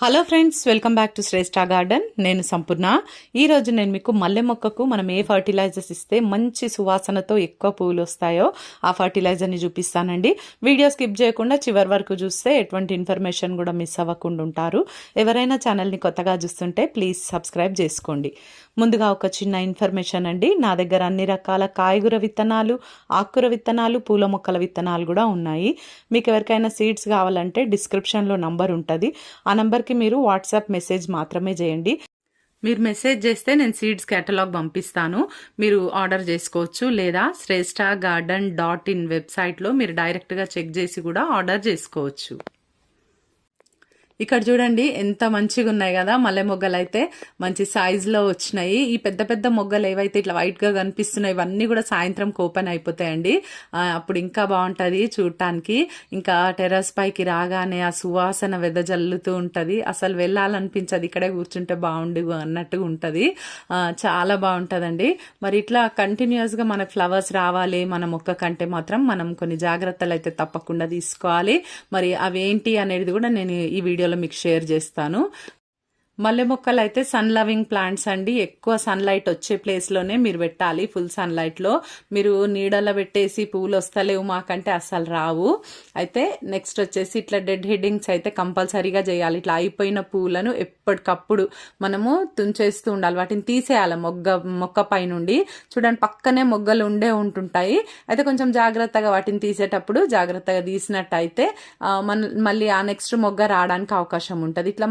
Hello friends welcome back to Shreshta garden నేను సంపూర్ణ. ఈ రోజు నేను మీకు మల్లె మొక్కకు మనం ఏ ఫర్టిలైజర్స్ ఇస్తే మంచి సువాసనతో ఎక్కువ పువ్వులు వస్తాయో ఆ ఫర్టిలైజర్ని చూపిస్తానండి. వీడియో స్కిప్ చేయకుండా చివరి వరకు చూస్తే ఎటువంటి ఇన్ఫర్మేషన్ కూడా మిస్ అవ్వకుండా ఉంటారు. ఎవరైనా ఛానల్ని కొత్తగా చూస్తుంటే ప్లీజ్ సబ్స్క్రైబ్ చేసుకోండి. ముందుగా ఒక చిన్న ఇన్ఫర్మేషన్ అండి. నా దగ్గర అన్ని రకాల కాయగూర విత్తనాలు ఆకుకూర విత్తనాలు పూల మొక్కల విత్తనాలు కూడా ఉన్నాయి. మీకు ఎవరికైనా సీడ్స్ కావాలంటే డిస్క్రిప్షన్లో నంబర్ ఉంటుంది. ఆ నెంబర్కి మీరు వాట్సాప్ మెసేజ్ మాత్రమే చేయండి. మీరు మెసేజ్ చేస్తే నేను సీడ్స్ కేటలాగ్ పంపిస్తాను. మీరు ఆర్డర్ చేసుకోవచ్చు లేదా శ్రేష్ఠ గార్డెన్ డాట్ ఇన్ వెబ్సైట్లో మీరు డైరెక్ట్గా చెక్ చేసి కూడా ఆర్డర్ చేసుకోవచ్చు. ఇక్కడ చూడండి ఎంత మంచిగా ఉన్నాయి కదా మల్లె మొగ్గలు అయితే మంచి సైజులో వచ్చినాయి. ఈ పెద్ద పెద్ద మొగ్గలు ఏవైతే ఇట్లా వైట్గా కనిపిస్తున్నాయి ఇవన్నీ కూడా సాయంత్రం ఓపెన్ అయిపోతాయండి. అప్పుడు ఇంకా బాగుంటుంది చూడటానికి ఇంకా టెర్రస్ పైకి రాగానే ఆ సువాసన వెదజల్లుతూ ఉంటుంది. అసలు వెళ్ళాలనిపించదు ఇక్కడే కూర్చుంటే బాగుండు అన్నట్టుగా ఉంటుంది. చాలా బాగుంటుందండి. మరి ఇట్లా కంటిన్యూస్గా మనకు ఫ్లవర్స్ రావాలి మన మొక్క కంటే మాత్రం మనం కొన్ని జాగ్రత్తలు అయితే తప్పకుండా తీసుకోవాలి. మరి అవేంటి అనేది కూడా నేను ఈ వీడియో వీడియోలో మీకు షేర్ చేస్తాను. మల్లె మొక్కలు అయితే సన్ లవింగ్ ప్లాంట్స్ అండి. ఎక్కువ సన్లైట్ వచ్చే ప్లేస్లోనే మీరు పెట్టాలి. ఫుల్ సన్లైట్లో మీరు నీడలో పెట్టేసి పువ్వులు వస్తలేవు మాకంటే అస్సలు రావు. అయితే నెక్స్ట్ వచ్చేసి ఇట్లా డెడ్ హెడ్డింగ్స్ అయితే కంపల్సరీగా చేయాలి. ఇట్లా అయిపోయిన పువ్వులను ఎప్పటికప్పుడు మనము తుంచేస్తూ ఉండాలి. వాటిని తీసేయాలి మొగ్గ మొక్క పైనుండి. చూడండి పక్కనే మొగ్గలు ఉండే ఉంటుంటాయి. అయితే కొంచెం జాగ్రత్తగా వాటిని తీసేటప్పుడు జాగ్రత్తగా తీసినట్టయితే మన మళ్ళీ ఆ నెక్స్ట్ మొగ్గ రావడానికి అవకాశం ఉంటుంది. ఇట్లా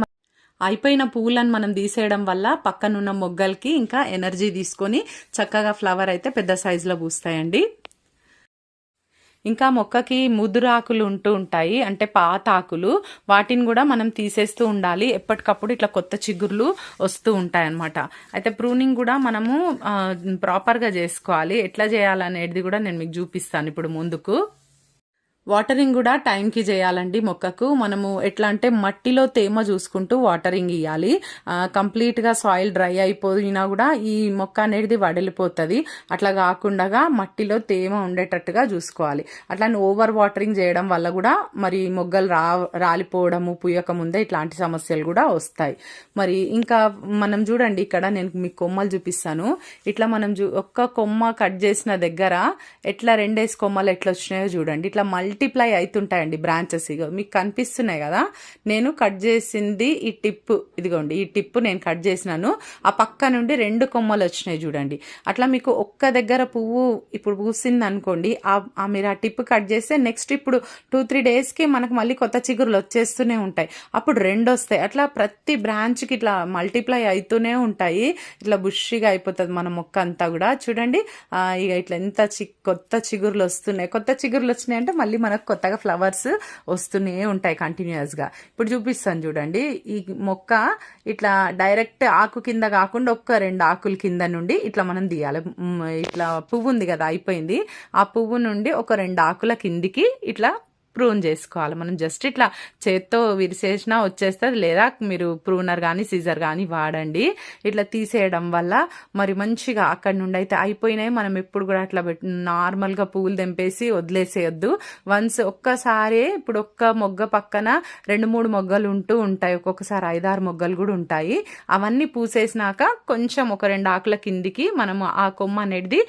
అయిపోయిన పువ్వులను మనం తీసేయడం వల్ల పక్కనున్న మొగ్గలకి ఇంకా ఎనర్జీ తీసుకొని చక్కగా ఫ్లవర్ అయితే పెద్ద సైజులో పూస్తాయండి. ఇంకా మొక్కకి ముదురాకులు ఉంటూ ఉంటాయి. అంటే పాత ఆకులు వాటిని కూడా మనం తీసేస్తూ ఉండాలి. ఎప్పటికప్పుడు ఇట్లా కొత్త చిగుర్లు వస్తూ ఉంటాయి అన్నమాట అయితే ప్రూనింగ్ కూడా మనము ప్రాపర్గా చేసుకోవాలి. ఎట్లా చేయాలనేది కూడా నేను మీకు చూపిస్తాను ఇప్పుడు ముందుకు. వాటరింగ్ కూడా టైంకి చేయాలండి మొక్కకు. మనము ఎట్లా అంటే మట్టిలో తేమ చూసుకుంటూ వాటరింగ్ ఇవ్వాలి కంప్లీట్గా సాయిల్ డ్రై అయిపోయినా కూడా ఈ మొక్క అనేది వడిలిపోతుంది. అట్లా కాకుండా మట్టిలో తేమ ఉండేటట్టుగా చూసుకోవాలి. అట్లానే ఓవర్ వాటరింగ్ చేయడం వల్ల కూడా మరి మొగ్గలు రా రాలిపోవడము పుయ్యక ముందే ఇట్లాంటి సమస్యలు కూడా వస్తాయి. మరి ఇంకా మనం చూడండి ఇక్కడ నేను మీకు కొమ్మలు చూపిస్తాను. ఇట్లా మనం చూ ఒక్క కొమ్మ కట్ చేసిన దగ్గర ఎట్లా రెండేసి కొమ్మలు ఎట్లా వచ్చినాయో చూడండి. ఇట్లా మల్టిప్లై అవుతుంటాయండి బ్రాంచెస్ ఇగో మీకు కనిపిస్తున్నాయి కదా? నేను కట్ చేసింది ఈ టిప్ ఇదిగోండి ఈ టిప్ నేను కట్ చేసినాను. ఆ పక్క నుండి రెండు కొమ్మలు వచ్చినాయి చూడండి. అట్లా మీకు ఒక్క దగ్గర పువ్వు ఇప్పుడు పూసింది అనుకోండి ఆ ఆ మీరు ఆ టిప్ కట్ చేస్తే నెక్స్ట్ ఇప్పుడు టూ త్రీ డేస్కి మనకు మళ్ళీ కొత్త చిగురులు వచ్చేస్తూనే ఉంటాయి. అప్పుడు రెండు వస్తాయి. అట్లా ప్రతి బ్రాంచ్కి ఇట్లా మల్టిప్లై అవుతూనే ఉంటాయి. ఇట్లా బుష్గా అయిపోతుంది మన మొక్క అంతా కూడా. చూడండి ఇక ఇట్లా ఎంత చి కొత్త చిగురులు వస్తున్నాయి. కొత్త చిగురులు వచ్చినాయి అంటే మళ్ళీ మనకు కొత్తగా ఫ్లవర్స్ వస్తూనే ఉంటాయి కంటిన్యూస్గా ఇప్పుడు చూపిస్తాను చూడండి. ఈ మొక్క ఇట్లా డైరెక్ట్ ఆకు కింద కాకుండా ఒక్క రెండు ఆకుల కింద నుండి ఇట్లా మనం తీయాలి. ఇట్లా పువ్వు ఉంది కదా అయిపోయింది. ఆ పువ్వు నుండి ఒక రెండు ఆకుల కిందికి ఇట్లా ప్రూన్ చేసుకోవాలి. మనం జస్ట్ ఇట్లా చేత్తో విరిసేసినా వచ్చేస్తుంది. లేదా మీరు ప్రూనర్ కానీ సీజర్ కానీ వాడండి. ఇట్లా తీసేయడం వల్ల మరి మంచిగా అక్కడ నుండి అయితే అయిపోయినాయి. మనం ఎప్పుడు కూడా అట్లా పెట్టి నార్మల్గా పువ్వులు తెంపేసి వదిలేసేయొద్దు. వన్స్ ఒక్కసారి ఇప్పుడు ఒక్క మొగ్గ పక్కన రెండు మూడు మొగ్గలు ఉంటూ ఉంటాయి. ఒక్కొక్కసారి ఐదారు మొగ్గలు కూడా ఉంటాయి. అవన్నీ పూసేసినాక కొంచెం ఒక రెండు ఆకుల కిందికి మనము ఆ కొమ్మ అనేది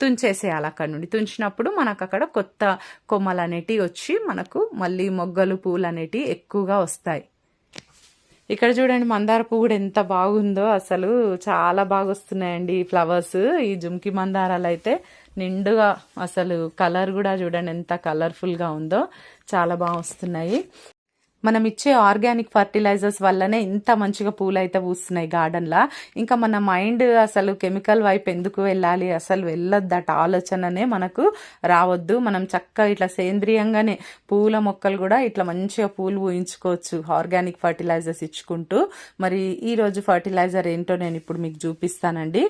తుంచేసేయాలి అక్కడ నుండి. తుంచినప్పుడు మనకు అక్కడ కొత్త కొమ్మలు అనేటివి వచ్చి వచ్చి మనకు మళ్ళీ మొగ్గలు పూలు అనేటివి ఎక్కువగా వస్తాయి. ఇక్కడ చూడండి మందార పువ్వు కూడా ఎంత బాగుందో. అసలు చాలా బాగా వస్తున్నాయండి ఈ ఫ్లవర్స్. ఈ జుమ్కి మందారాలు అయితే నిండుగా అసలు కలర్ కూడా చూడండి ఎంత కలర్ఫుల్గా ఉందో. చాలా బాగా వస్తున్నాయి. మనం ఇచ్చే ఆర్గానిక్ ఫర్టిలైజర్స్ వల్లనే ఇంత మంచిగా పూలు అయితే పూస్తున్నాయి గార్డెన్లా ఇంకా మన మైండ్ అసలు కెమికల్ వైపు ఎందుకు వెళ్ళాలి అసలు వెళ్ళొద్దు అట ఆలోచననే మనకు రావద్దు. మనం చక్కగా ఇట్లా సేంద్రియంగానే పూల మొక్కలు కూడా ఇట్లా మంచిగా పూలు పూయించుకోవచ్చు ఆర్గానిక్ ఫర్టిలైజర్స్ ఇచ్చుకుంటూ. మరి ఈరోజు ఫర్టిలైజర్ ఏంటో నేను ఇప్పుడు మీకు చూపిస్తానండి.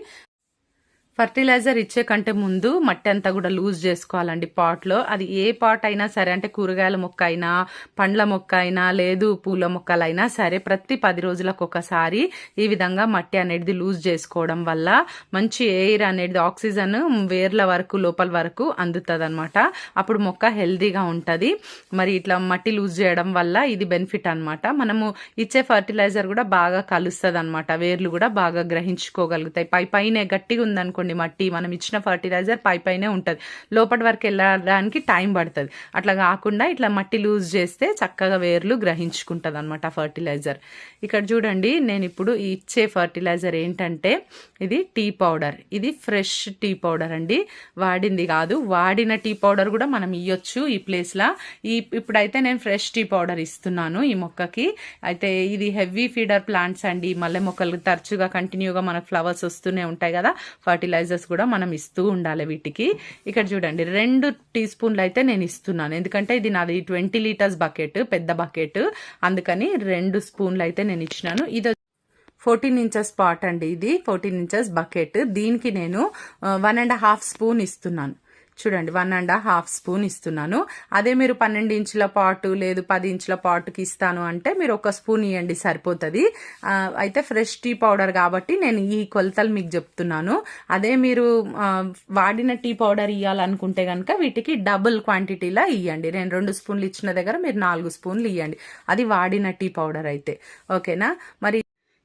ఫర్టిలైజర్ ఇచ్చే కంటే ముందు మట్టి అంతా కూడా లూజ్ చేసుకోవాలండి పాట్లో. అది ఏ పాట్ అయినా సరే అంటే కూరగాయల మొక్క అయినా పండ్ల మొక్క అయినా లేదు పూల మొక్కలైనా సరే ప్రతి పది రోజులకు ఒకసారి ఈ విధంగా మట్టి అనేది లూజ్ చేసుకోవడం వల్ల మంచి ఎయిర్ అనేది ఆక్సిజన్ వేర్ల వరకు లోపల వరకు అందుతుంది అనమాట అప్పుడు మొక్క హెల్దీగా ఉంటుంది. మరి ఇట్లా మట్టి లూజ్ చేయడం వల్ల ఇది బెనిఫిట్ అనమాట మనము ఇచ్చే ఫర్టిలైజర్ కూడా బాగా కలుస్తుంది అనమాట వేర్లు కూడా బాగా గ్రహించుకోగలుగుతాయి. పై పైన గట్టిగా అనుకోండి మట్టి మనం ఇచ్చిన ఫర్టిలైజర్ పై పైనే ఉంటుంది. లోపటి వరకు వెళ్ళడానికి టైం పడుతుంది. అట్లా కాకుండా ఇట్లా మట్టి లూజ్ చేస్తే చక్కగా వేర్లు గ్రహించుకుంటుంది అనమాట ఫర్టిలైజర్ ఇక్కడ చూడండి నేను ఇప్పుడు ఇచ్చే ఫర్టిలైజర్ ఏంటంటే ఇది టీ పౌడర్ ఇది ఫ్రెష్ టీ పౌడర్ అండి. వాడింది కాదు. వాడిన టీ పౌడర్ కూడా మనం ఇవ్వచ్చు ఈ ప్లేస్లో ఈ ఇప్పుడైతే నేను ఫ్రెష్ టీ పౌడర్ ఇస్తున్నాను ఈ మొక్కకి. అయితే ఇది హెవీ ఫీడర్ ప్లాంట్స్ అండి. మల్లె మొక్కలు తరచుగా కంటిన్యూగా మనకు ఫ్లవర్స్ వస్తూనే ఉంటాయి కదా. ఫర్టిలైజర్ ఫర్టిలైజర్స్ కూడా మనం ఇస్తూ ఉండాలి వీటికి. ఇక్కడ చూడండి రెండు టీ స్పూన్లు అయితే నేను ఇస్తున్నాను. ఎందుకంటే ఇది నాది ట్వంటీ లీటర్స్ బకెట్ పెద్ద బకెట్. అందుకని రెండు స్పూన్లు అయితే నేను ఇచ్చినాను. ఇది ఫోర్టీన్ ఇంచెస్ పాట్ అండి ఇది ఫోర్టీన్ ఇంచెస్ బకెట్. దీనికి నేను వన్ అండ్ హాఫ్ స్పూన్ ఇస్తున్నాను. చూడండి వన్ అండ్ హాఫ్ స్పూన్ ఇస్తున్నాను. అదే మీరు పన్నెండు ఇంచుల పాటు లేదు పది ఇంచుల పాటుకి ఇస్తాను అంటే మీరు ఒక స్పూన్ ఇవ్వండి సరిపోతుంది. అయితే ఫ్రెష్ టీ పౌడర్ కాబట్టి నేను ఈ కొలతలు మీకు చెప్తున్నాను. అదే మీరు వాడిన టీ పౌడర్ ఇవ్వాలనుకుంటే కనుక వీటికి డబుల్ క్వాంటిటీలా ఇవ్వండి నేను రెండు స్పూన్లు ఇచ్చిన దగ్గర మీరు నాలుగు స్పూన్లు ఇవ్వండి అది వాడిన టీ పౌడర్ అయితే. ఓకేనా? మరి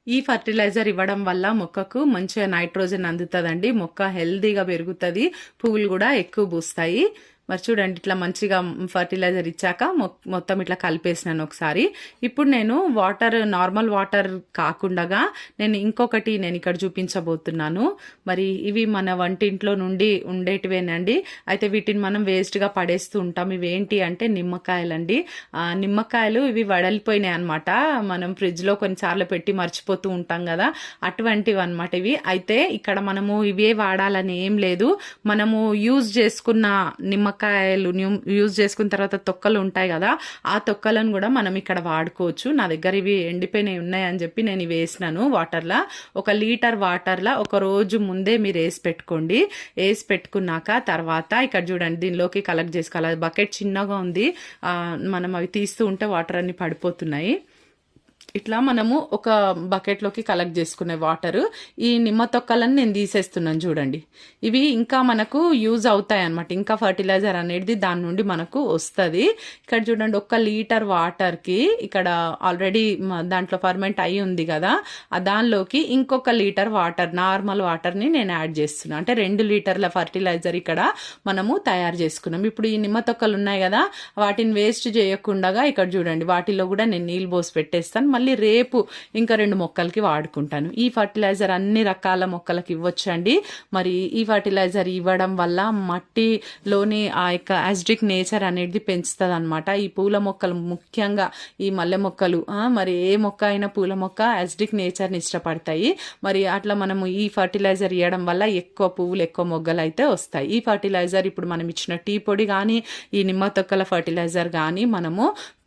ఈ ఫర్టిలైజర్ ఇవ్వడం వల్ల మొక్కకు మంచిగా నైట్రోజన్ అందుతుందండి. మొక్క హెల్దీగా పెరుగుతుంది. పువ్వులు కూడా ఎక్కువ పూస్తాయి. మరి చూడండి ఇట్లా మంచిగా ఫర్టిలైజర్ ఇచ్చాక మొ- మొత్తం ఇట్లా కలిపేసినాను ఒకసారి. ఇప్పుడు నేను వాటర్ నార్మల్ వాటర్ కాకుండా నేను ఇంకొకటి నేను ఇక్కడ చూపించబోతున్నాను. మరి ఇవి మన వంటింట్లో నుండి ఉండేటివేనండి. అయితే వీటిని మనం వేస్ట్గా పడేస్తూ ఉంటాం. ఇవి ఏంటి అంటే నిమ్మకాయలండి. నిమ్మకాయలు ఇవి వడలిపోయినాయి అనమాట మనం ఫ్రిడ్జ్లో కొన్నిసార్లు పెట్టి మర్చిపోతూ ఉంటాం కదా. అటువంటివి అనమాట ఇవి. అయితే ఇక్కడ మనము ఇవే వాడాలని ఏం లేదు. మనము యూజ్ చేసుకున్న నిమ్మకాయ నిమ్మకాయలు యూజ్ చేసుకున్న తర్వాత తొక్కలు ఉంటాయి కదా ఆ తొక్కలను కూడా మనం ఇక్కడ వాడుకోవచ్చు. నా దగ్గర ఇవి ఎండిపోయినవి ఉన్నాయని చెప్పి నేను ఇవి వేసినాను వాటర్లో ఒక లీటర్ వాటర్లో ఒక రోజు ముందే మీరు వేసి పెట్టుకోండి. వేసి పెట్టుకున్నాక తర్వాత ఇక్కడ చూడండి దీనిలోకి కలెక్ట్ చేసుకోవాలి. బకెట్ చిన్నగా ఉంది. మనం అవి తీస్తూ ఉంటే వాటర్ అన్ని పడిపోతున్నాయి. ఇట్లా మనము ఒక బకెట్లోకి కలెక్ట్ చేసుకునే వాటర్ ఈ నిమ్మ తొక్కలను నేను తీసేస్తున్నాను చూడండి. ఇవి ఇంకా మనకు యూజ్ అవుతాయి అనమాట ఇంకా ఫర్టిలైజర్ అనేది దాని నుండి మనకు వస్తుంది. ఇక్కడ చూడండి ఒక లీటర్ వాటర్కి ఇక్కడ ఆల్రెడీ దాంట్లో ఫర్మెంట్ అయి ఉంది కదా. ఆ దానిలోకి ఇంకొక లీటర్ వాటర్ నార్మల్ వాటర్ని నేను యాడ్ చేస్తున్నాను అంటే రెండు లీటర్ల ఫర్టిలైజర్ ఇక్కడ మనము తయారు చేసుకున్నాం. ఇప్పుడు ఈ నిమ్మ తొక్కలు ఉన్నాయి కదా వాటిని వేస్ట్ చేయకుండా ఇక్కడ చూడండి వాటిలో కూడా నేను నీళ్ళు పోసి పెట్టేస్తాను. మళ్ళీ రేపు ఇంకా రెండు మొక్కలకి వాడుకుంటాను. ఈ ఫర్టిలైజర్ అన్ని రకాల మొక్కలకి ఇవ్వచ్చండి. మరి ఈ ఫర్టిలైజర్ ఇవ్వడం వల్ల మట్టిలోని ఆ యొక్క యాసిడిక్ నేచర్ అనేది పెంచుతుంది అనమాట ఈ పూల మొక్కలు ముఖ్యంగా ఈ మల్లె మొక్కలు మరి ఏ మొక్క అయినా పూల మొక్క యాసిడిక్ నేచర్ని ఇష్టపడతాయి. మరి అట్లా మనము ఈ ఫర్టిలైజర్ ఇవ్వడం వల్ల ఎక్కువ పువ్వులు ఎక్కువ మొగ్గలు అయితే వస్తాయి. ఈ ఫర్టిలైజర్ ఇప్పుడు మనం ఇచ్చిన టీ పొడి కానీ ఈ నిమ్మ తొక్కల ఫర్టిలైజర్ కానీ మనము